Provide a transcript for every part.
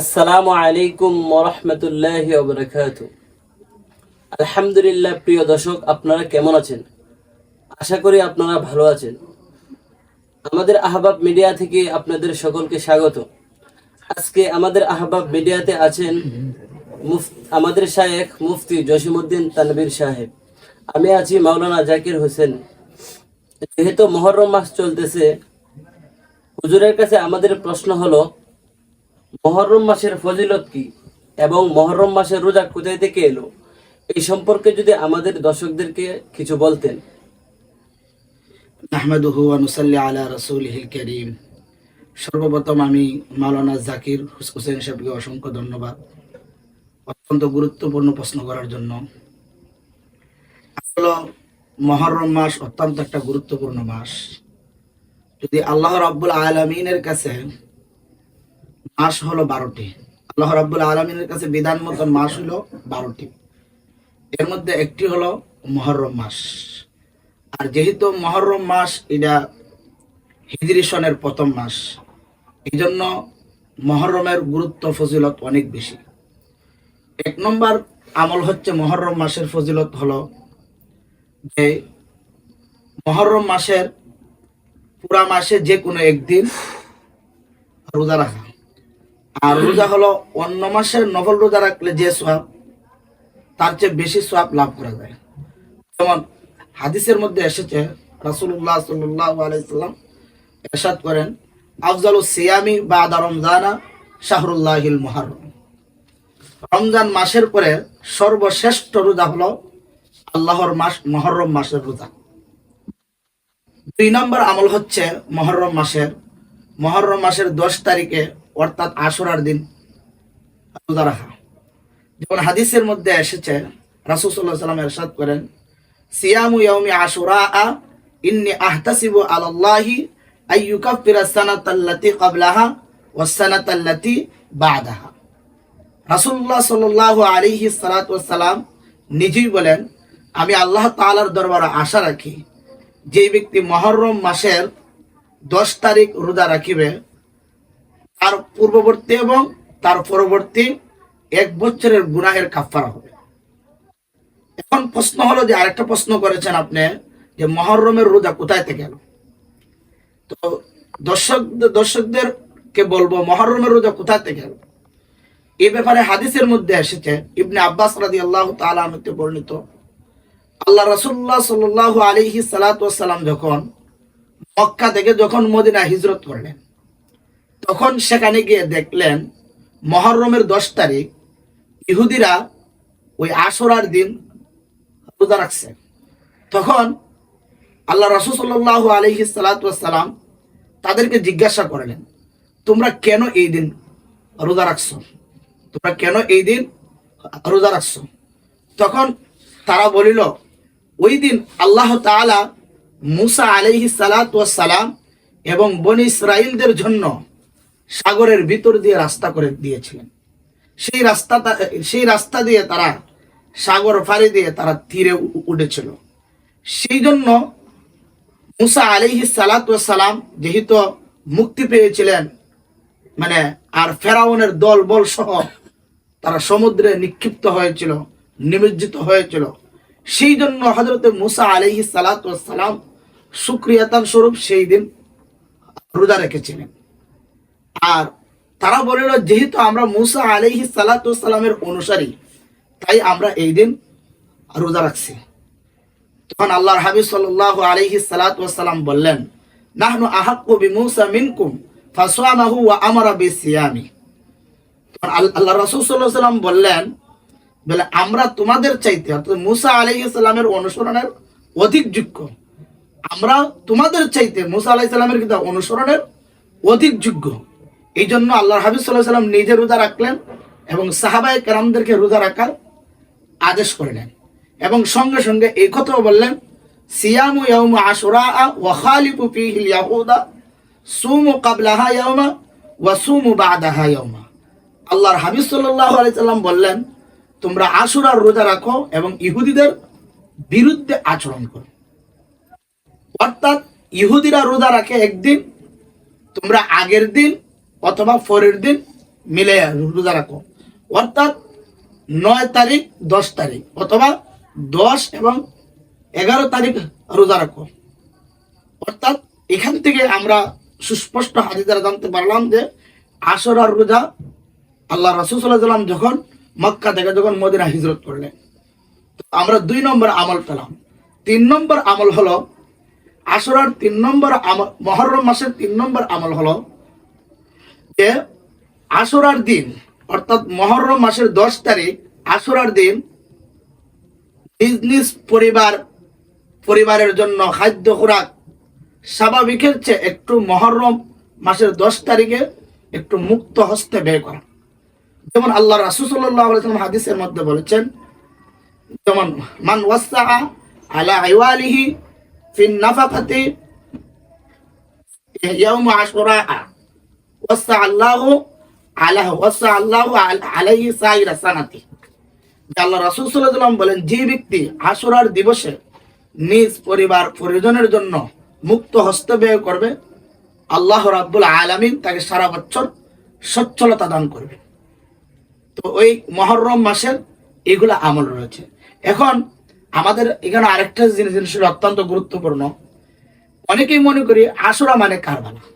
আসসালামু আলাইকুম ওরহমতুল্লাহ বরকাত আলহামদুলিল্লাহ, প্রিয় দর্শক, আপনারা কেমন আছেন? আশা করি আপনারা ভালো আছেন। আমাদের আহবাব মিডিয়া থেকে আপনাদের সকলকে স্বাগত। আজকে আমাদের আহবাব মিডিয়াতে আছেন আমাদের শায়েখ মুফতি জসিমউদ্দিন তানবীর সাহেব। আমি আছি মাওলানা জাকির হোসেন। যেহেতু মহরম মাস চলতেছে, হুজুরের কাছে আমাদের প্রশ্ন হলো মহরম মাসের ফজিলত কি এবং মহরম মাসের রোজা কোথায় থেকে এলো? এই সম্পর্কে যদি আমাদের দর্শকদেরকে কিছু বলতেন। নাহমাদুহু অনুসাল্লি আলা রসুলহিল করিম। সর্বপ্রথম আমি মাওলানা জাকির হুস- হোসেন সাহেবকে অসংখ্য ধন্যবাদ। অত্যন্ত গুরুত্বপূর্ণ প্রশ্ন করার জন্য। আসলে মহরম মাস অত্যন্ত একটা গুরুত্বপূর্ণ মাস। যদি আল্লাহ রাব্বুল আলমিনের কাছে মাস হলো বারোটি। আল্লাহ রাব্বুল আলমিনের কাছে বিধান মতন মাস হলো বারোটি। এর মধ্যে একটি হলো মহরম মাস। আর যেহেতু মহরম মাস, এটা হিজরি সনের প্রথম মাস এই জন্য মহরমের গুরুত্ব, ফজিলত অনেক বেশি। এক নম্বর আমল হচ্ছে মহরম মাসের ফজিলত হলো যে মহরম মাসের পুরা মাসে যে কোনো একদিন রোজা রাখা। আর রোজা হলো অন্য মাসের নফল রোজা রাখলে যে সোয়াব, তার চেয়ে বেশি সোয়াব লাভ করা যায়। যেমন হাদিসের মধ্যে এসেছে, রাসূলুল্লাহ সাল্লাল্লাহু আলাইহি সাল্লাম ইরশাদ করেন, আফজালু সিয়ামি বাদা রমজানা শাহরুল্লাহিল মুহররম। রমজান মাসের পরে সর্বশ্রেষ্ঠ রোজা হলো আল্লাহর মাস, মহরম মাসের রোজা। দুই নম্বর আমল হচ্ছে মহরম মাসের। মহরম মাসের দশ তারিখে অর্থাৎ আশুরার দিন রোজা রাখা। যেমন হাদিসের মধ্যে এসেছে, রাসূল সাল্লাম ইরশাদ করেন, সিয়ামু ইয়াউমি আশুরা ইন্নি আহতাসিবু আলাল্লাহি ক্বাবলাহা বাদাহা। রাসূলুল্লাহ সাল্লাল্লাহু আলাইহি সাল্লাতু ওয়াসসালাম নিজেই বলেন, আমি আল্লাহ তাআলার দরবারে আশা রাখি যে ব্যক্তি মুহররম মাসের দশ তারিখ রোজা রাখিবে তার পূর্ববর্তী এবং তার পরবর্তী এক বছরের গুনাহের কাফারা হবে। এখন প্রশ্ন হলো যে আরেকটা প্রশ্ন করেছেন আপনি যে মহরমের রোজা কোথায় থেকে এলো? তো দর্শক দর্শকদেরকে বলব, মহরমের রোজা কোথায় থেকে এলো? এই ব্যাপারে হাদিসের মধ্যে এসেছে, ইবনে আব্বাস রাদি আল্লাহ তালামতে বর্ণিত, আল্লাহ রসুল্লাহ সাল আলিহি সালাতাম যখন মক্কা থেকে যখন মদিনা হিজরত করলেন তখন সেখানে গিয়ে দেখলেন মহরমের দশ তারিখ ইহুদিরা ওই আসরার দিন রোজা রাখছে। তখন আল্লাহ রসুল্লাহ আলহি সালাতাম তাদেরকে জিজ্ঞাসা করলেন, তোমরা কেন এই দিন রোজা রাখছো? তোমরা কেন এই দিন রোজা রাখছো? তখন তারা বলিল, ওই দিন আল্লাহ তাআলা মুসা আলহি সালাতাম এবং বনি ইসরাইলদের জন্য সাগরের ভিতর দিয়ে রাস্তা করে দিয়েছিলেন। সেই রাস্তা সেই রাস্তা দিয়ে তারা সাগর ফাড়ি দিয়ে তারা তীরে উঠেছিল। সেই জন্য মুসা আলিহি সালাম যেহেতু মুক্তি পেয়েছিলেন মানে আর ফেরাউনের দল বল সহ তারা সমুদ্রে নিক্ষিপ্ত হয়েছিল, নিমজ্জিত হয়েছিল। সেই জন্য হজরত মুসা আলিহি সালাম সুক্রিয়াতান স্বরূপ সেই দিন রোজা রেখেছিলেন। আর তারা বলিল যেহেতু আমরা মুসা আলহি সালাতামের অনুসারী, তাই আমরা এই দিন রোজা রাখছি। তখন আল্লাহর হাবিব সাল্লাল্লাহু আলাইহি সালাতাম বললেন, নাহনু আহাক্কু বিমূসা মিনকুম তখন আল্লাহ বললেন, বলে, আমরা তোমাদের চাইতে, অর্থাৎ মুসা আলাইহিস সালামের অনুসরণের অধিক যোগ্য। আমরা তোমাদের চাইতে মুসা আলাইহিস কিন্তু অনুসরণের অধিক যোগ্য। এই জন্য সাল্লাল্লাহু আলাইহি সাল্লাম নিজে রোজা রাখলেন এবং সাহাবায়ে কেরামদেরকে রোজা রাখার আদেশ করলেন। এবং সঙ্গে সঙ্গে এই কথাও বললেন, সিয়ামু ইয়াউমু আশুরা ওয়া খালিফু ফীহিল ইয়াহুদা, সুমু ক্বাবলাহা ইয়াউমা ওয়া সুমু বাদাহা ইয়াউমা। আল্লাহর সাল্লাল্লাহু আলাইহি বললেন, তোমরা আশুরার রোজা রাখো এবং ইহুদিদের বিরুদ্ধে আচরণ করো। অর্থাৎ ইহুদিরা রোজা রাখে একদিন, তোমরা আগের দিন অথবা পরের দিন মিলে রোজা রাখো। অর্থাৎ নয় তারিখ, দশ তারিখ, অথবা দশ এবং এগারো তারিখ রোজা রাখো। অর্থাৎ এখান থেকে আমরা সুস্পষ্ট হাজি দ্বারা জানতে পারলাম যে আসর আর রোজা আল্লাহ রসুল্লাহ যখন মক্কা থেকে যখন মদিনা হিজরত করলেন আমরা দুই নম্বর আমল পেলাম। তিন নম্বর আমল হলো, আসরার তিন নম্বর আমল, মহরম মাসের তিন নম্বর আমল হলো যে আসরার দিন, অর্থাৎ মহরম মাসের দশ তারিখ, আসরার দিন নিজ নিজ পরিবার, পরিবারের জন্য খাদ্য খোরাক স্বাভাবিকের চেয়ে একটু মহরম মাসের দশ তারিখে একটু মুক্ত হস্তে ব্যয় করা। যেমন আল্লাহ রাসুসাল্লাহ হাদিসের মধ্যে বলেছেন, যেমন, মান ওয়াসা আলা আইওয়ালিহি ফিন নাফাকাতি ইয়াউম আশুরা বলেন, যে ব্যক্তি আশুরার দিবসে নিজ পরিবার পরিজনের জন্য মুক্ত হস্ত ব্যয় করবে, আল্লাহ রাব্বুল আলামিন তাকে সারা বছর সচ্ছলতা দান করবে। তো ওই মহরম মাসের এগুলা আমল রয়েছে। এখন আমাদের এখানে আরেকটা জিনিস অত্যন্ত গুরুত্বপূর্ণ। অনেকেই মনে করি আশুরা মানে কারবালা।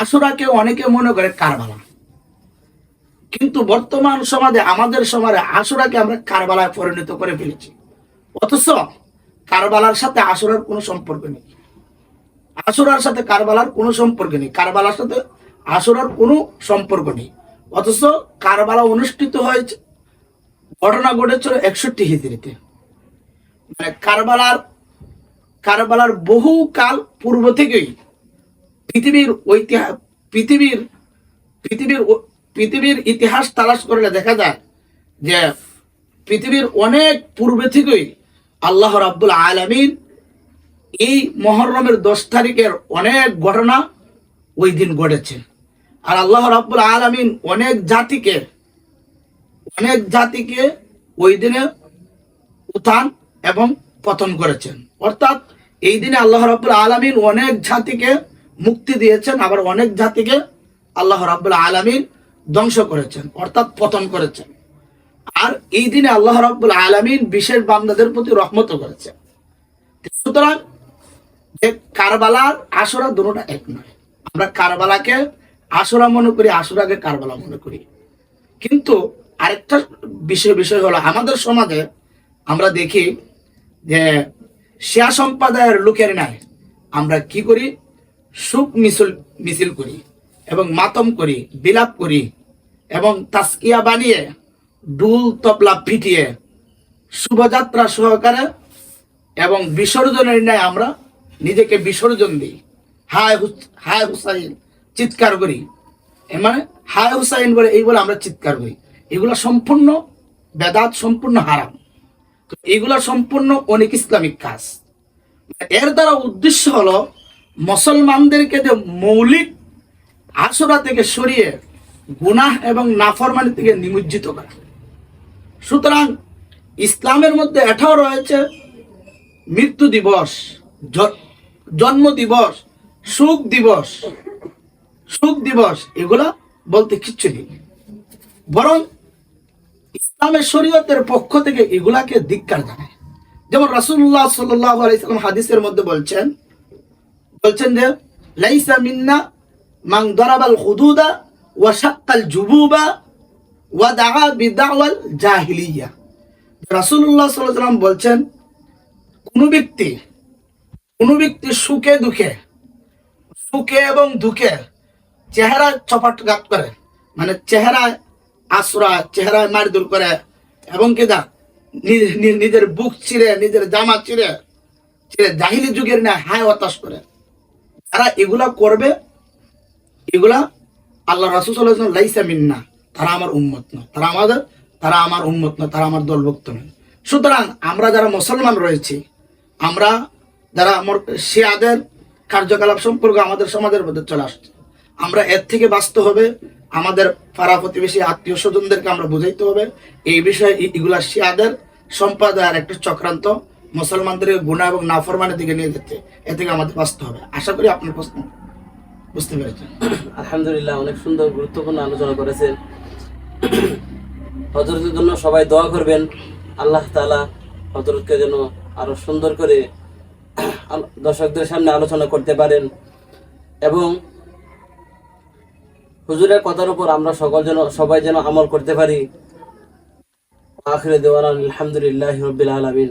আশুরাকে অনেকে মনে করে কারবালা। কিন্তু বর্তমান সমাজে, আমাদের সমাজে আশুরাকে আমরা কারবালায় পরিণত করে ফেলেছি। অথচ কারবালার সাথে আসুরার কোনো সম্পর্ক নেই। আসুরার সাথে কারবালার কোনো সম্পর্ক নেই। কারবালার সাথে আসুরার কোনো সম্পর্ক নেই। অথচ কারবালা অনুষ্ঠিত হয়েছে, ঘটনা ঘটেছিল একষট্টি হিজড়িতে। মানে কারবালার কারবালার বহু কাল পূর্ব থেকেই পৃথিবীর ঐতিহাস পৃথিবীর পৃথিবীর পৃথিবীর ইতিহাস তালাশ করলে দেখা যায় যে পৃথিবীর অনেক পূর্বে থেকেই আল্লাহ রাব্বুল আলামিন এই মহরমের দশ তারিখের অনেক ঘটনা ওই দিন ঘটেছে। আর আল্লাহ রাব্বুল আলামিন অনেক জাতিকে অনেক জাতিকে ওই দিনে উত্থান এবং পতন করেছেন। অর্থাৎ এই দিনে আল্লাহ রাব্বুল আলামিন অনেক জাতিকে মুক্তি দিয়েছেন, আবার অনেক জাতিকে আল্লাহ রাব্বুল আলামিন ধ্বংস করেছেন, অর্থাৎ পতন করেছেন। আর এই দিনে আল্লাহ রাব্বুল আলামিন বিশেষ বান্দাদের প্রতি রহমত করেছেন। সুতরাং যে কারবালার আসরা দুটোটা এক নয়। আমরা কারবালাকে আসরা মনে করি আসরাকে কারবালা মনে করি। কিন্তু আরেকটা বিষয় বিষয় হলো আমাদের সমাজে আমরা দেখি যে শেয়া সম্প্রদায়ের লোকের নাই আমরা কি করি? সুখ মিছিল মিছিল করি এবং মাতম করি, বিলাপ করি এবং তাস্কিয়া বানিয়ে ডুল তবলা পিটিয়ে শুভযাত্রা সহকারে এবং বিসর্জনের ন্যায় আমরা নিজেকে বিসর্জন দিই। হায় হায় হুসাইন, চিৎকার করি। মানে হায় হুসাইন বলে এই বলে আমরা চিৎকার করি। এগুলো সম্পূর্ণ বেদাত, সম্পূর্ণ হারাম। এগুলো সম্পূর্ণ অনেক ইসলামিক কাজ। এর দ্বারা উদ্দেশ্য হলো মুসলমানদেরকে যে মৌলিক আসরা থেকে সরিয়ে গুনাহ এবং নাফরমানি থেকে নিমজ্জিত করা। সুতরাং ইসলামের মধ্যে এটাও রয়েছে, মৃত্যু দিবস জন্ম দিবস, সুখ দিবস সুখ দিবস, এগুলা বলতে কিচ্ছু নেই। বরং ইসলামের শরীয়তের পক্ষ থেকে এগুলাকে ধিক্কার জানায়। যেমন রাসুল্লাহ সাল্লাম হাদিসের মধ্যে বলছেন বলছেন যে, লাইসা মিন্না মান দারাবাল হুদুদা ওয়া শাক্কাল জুবুবা ওয়া দাআ বিদাওয়াল জাহিলিয়া। আলাইহি সাল্লাম বলছেন, কোন ব্যক্তি কোন ব্যক্তি সুখে দুঃখে, সুখে এবং দুঃখে চেহারা চপাটঘাত করে মানে চেহারায় আশ্রা চেহারায় মারদুর করে এবং কেদা নি- নি- নিজের বুক চিরে নিজের জামা চিরে ছিঁড়ে জাহিলি যুগের না হায় হতাশ করে। যারা এগুলা করবে, এগুলা আল্লাহ রাসুসাল্লাহ লাইসা মিন্না, তারা আমার উন্মত না। তারা আমাদের, তারা আমার উন্মত না, তারা আমার দলভুক্ত নয় সুতরাং আমরা যারা মুসলমান রয়েছি, আমরা যারা আমার শিয়াদের কার্যকলাপ সম্পর্কে আমাদের সমাজের মধ্যে চলে আসছে, আমরা এর থেকে বাঁচতে হবে, আমাদের পাড়া প্রতিবেশী আত্মীয় স্বজনদেরকে আমরা বুঝাইতে হবে। এই বিষয়ে এগুলা শিয়াদের সম্প্রদায়ের একটা চক্রান্ত। মুসলমানদের গুণা এবং নাফরমানের দিকে নিয়ে যেতে, এ থেকে আমাদের বাঁচতে হবে। আশা করি আপনার প্রশ্ন বুঝতে পেরেছেন। আলহামদুলিল্লাহ, অনেক সুন্দর, গুরুত্বপূর্ণ আলোচনা করেছেন। হজরতের জন্য সবাই দোয়া করবেন। আল্লাহ তালা হজরতকে যেন আরও সুন্দর করে দর্শকদের সামনে আলোচনা করতে পারেন। এবং হুজুরের কথার উপর আমরা সকল যেন, সবাই যেন আমল করতে পারি। আখরে দেওয়ান আলহামদুলিল্লাহ রবিল আলমিন।